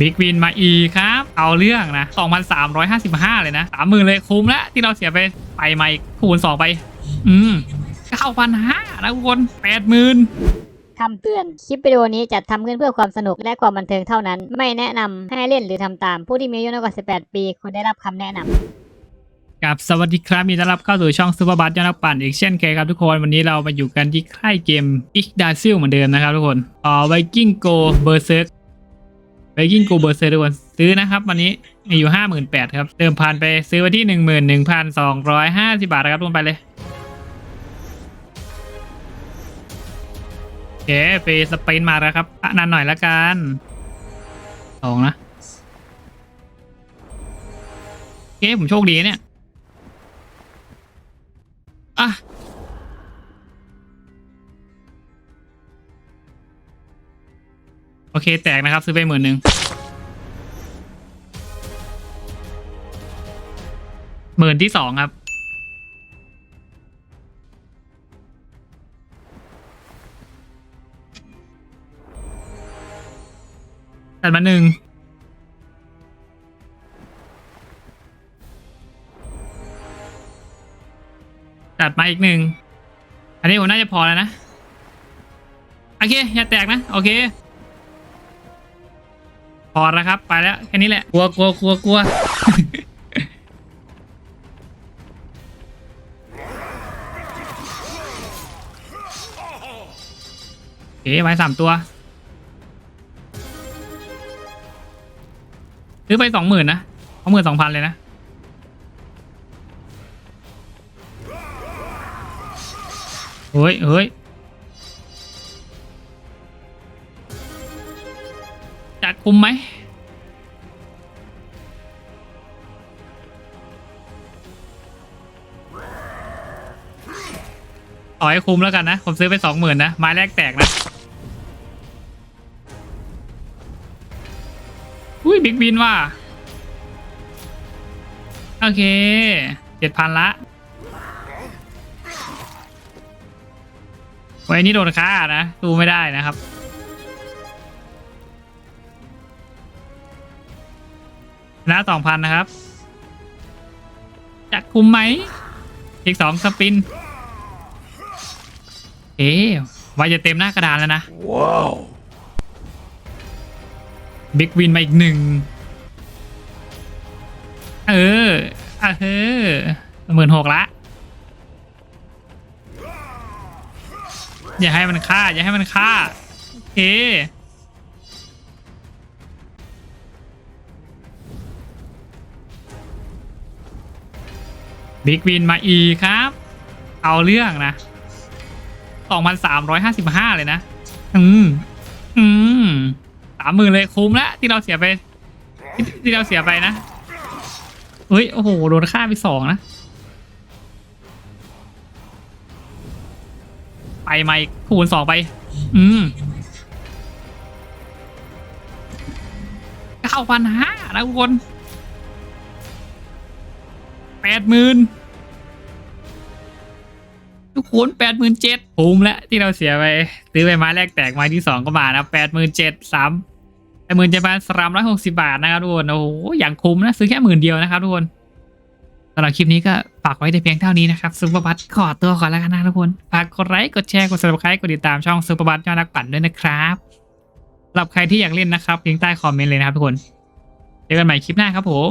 บิ๊กวินมาอีกครับ เอาเรื่องนะ 2,355 เลยนะ 30,000 เลยคุ้มแล้วที่เราเสียไป ไปมาอีกคูณ 2 ไป อืม 9,500 นะทุกคน 80,000คำเตือน คลิปวิดีโอนี้จัดทำขึ้นเพื่อความสนุกและความบันเทิงเท่านั้น ไม่แนะนำให้เล่นหรือทำตาม ผู้ที่มีอายุน้อยกว่า 18 ปีควรได้รับคำแนะนำกับสวัสดีครับยินดีต้อนรับเข้าสู่ช่องซูเปอร์บัสยอดนักปั่นอีกเช่นเคยครับทุกคน วันนี้เรามาอยู่กันที่ค่ายเกมอิกดาซิลเหมือนเดิมนะครับทุกคนอ่าไวกิ้งโกเบอร์เซิร์ก ไปกิ้งกูเบอร์เซอร์กทุกคนซื้อนะครับ วันนี้มีอยู่ห้าหมื่นแปดครับเติมพันไปซื้อไว้ที่หนึ่งหมื่นหนึ่งพันสองร้อยห้าสิบาทนะครับทุนไปเลยโอเคไปสเปนมาแล้วครับนานหน่อยละกันสองนะโอเคผมโชคดีเนี่ย เคแตกนะครับ ซื้อไปหมื่นหนึ่งหมื่นที่สองครับ ตัดมาหนึ่งตัดมาอีกหนึ่ง อันนี้ผมน่าจะพอแล้วนะ โอเค อย่าแตกนะ โอเค อแล้วครับ ไปแล้วแค่นี้แหละ กลัวกลัวกลัวกลัวโอเคไว้สามตัวซื้อไปสองหมื่นนะสองหมื่นสองพันเลยนะ เฮ้ยเฮ้ย คุมไหมต่อให้คุ้มแล้วกันนะ ผมซื้อไปสองหมื่นนะไม้แรกแตกนะอุ้ยบิ๊กบินว่ะโอเคเจ็ดพันละไว้นี่โดนฆ่านะดูไม่ได้นะครับ นะสองพันนะครับจะคุมไหม อีกสองสปิน เอ๊ะไว้จะเต็มหน้ากระดานแล้วนะ ว้าว บิ๊กวินมาอีกหนึ่ง เอออะเออหมื่นหกละ อย่าให้มันฆ่า อย่าให้มันฆ่าโอ บิ๊กวินมาอีครับ เอาเรื่องนะสองพันสามร้อยห้าสิบห้าเลยนะ อืม อืมสามหมื่นเลยคุ้มล้วที่เราเสียไปที่ที่เราเสียไปนะเฮ้ย โอ้โห โดนฆ่าไปสองนะ ไปมาอีกคูณสองไป อืมเก้าพันห้านะทุกคนแปดหมื่น ทุกคนแปดหมื่นเจ็ดคุ้มแล้วที่เราเสียไปซื้อไปไม้แรกแตกไม้ที่สองก็มานะแปดหมื่นเจ็ดสามแปดหมื่นเจ็ดพันสามร้อยหกสิบาทนะครับทุกคนโอ้โหอย่างคุ้มนะซื้อแค่หมื่นเดียวนะครับทุกคนสำหรับคลิปนี้ก็ฝากไว้แต่เพียงเท่านี้นะครับซูเปอร์บัสขอตัวก่อนแล้วกันนะทุกคนฝากกดไลค์กดแชร์กด subscribe กดติดตามช่องซูเปอร์บัสยอดนักปั่นด้วยนะครับสำหรับใครที่อยากเล่นนะครับลิงก์ใต้คอมเมนต์เลยนะครับทุกคนเจอกันใหม่คลิปหน้าครับผม